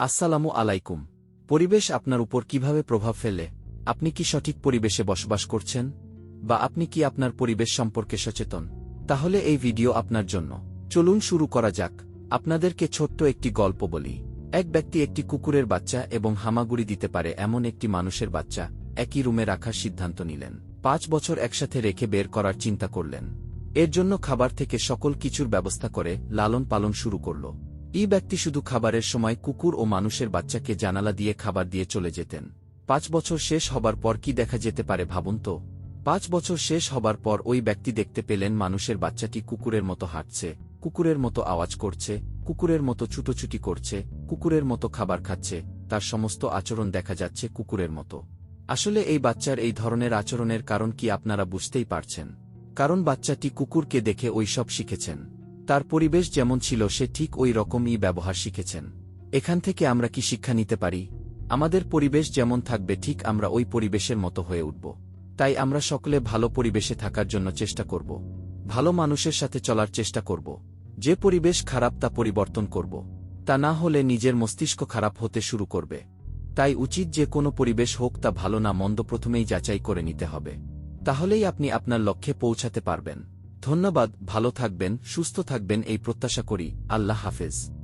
আসসালামু আলাইকুম। পরিবেশ আপনার উপর কীভাবে প্রভাব ফেলে? আপনি কি সঠিক পরিবেশে বসবাস করছেন? বা আপনি কি আপনার পরিবেশ সম্পর্কে সচেতন? তাহলে এই ভিডিও আপনার জন্য। চলুন শুরু করা যাক। আপনাদেরকে ছোট্ট একটি গল্প বলি। এক ব্যক্তি একটি কুকুরের বাচ্চা এবং হামাগুড়ি দিতে পারে এমন একটি মানুষের বাচ্চা একই রুমে রাখার সিদ্ধান্ত নিলেন। পাঁচ বছর একসাথে রেখে বের করার চিন্তা করলেন। এর জন্য খাবার থেকে সকল কিছুর ব্যবস্থা করে লালন পালন শুরু করল। এই ব্যক্তি শুধু খাবারের সময় কুকুর ও মানুষের বাচ্চাকে জানালা দিয়ে খাবার দিয়ে চলে যেতেন। পাঁচ বছর শেষ হবার পর কি দেখা যেতে পারে ভাবুন তো? পাঁচ বছর শেষ হবার পর ওই ব্যক্তি দেখতে পেলেন মানুষের বাচ্চাটি কুকুরের মতো হাঁটছে, কুকুরের মতো আওয়াজ করছে, কুকুরের মতো ছুটোছুটি করছে, কুকুরের মতো খাবার খাচ্ছে, তার সমস্ত আচরণ দেখা যাচ্ছে কুকুরের মতো। আসলে এই বাচ্চার এই ধরনের আচরণের কারণ কি আপনারা বুঝতেই পারছেন। কারণ বাচ্চাটি কুকুরকে দেখে ওইসব শিখেছেন। তার পরিবেশ যেমন ছিল সে ঠিক ওই রকমই ব্যবহার শিখেছেন। এখান থেকে আমরা কি শিক্ষা নিতে পারি? আমাদের পরিবেশ যেমন থাকবে ঠিক আমরা ওই পরিবেশের মতো হয়ে উঠব। তাই আমরা সকলে ভালো পরিবেশে থাকার জন্য চেষ্টা করব। ভালো মানুষের সাথে চলার চেষ্টা করব। যে পরিবেশ খারাপ তা পরিবর্তন করব। তা না হলে নিজের মস্তিষ্ক খারাপ হতে শুরু করবে। তাই উচিত যে কোনো পরিবেশ হোক তা ভালো না মন্দ প্রথমেই যাচাই করে নিতে হবে। তাহলেই আপনি আপনার লক্ষ্যে পৌঁছাতে পারবেন। ধন্যবাদ ভালো থাকবেন সুস্থ থাকবেন এই প্রত্যাশা করি। আল্লাহ হাফেজ।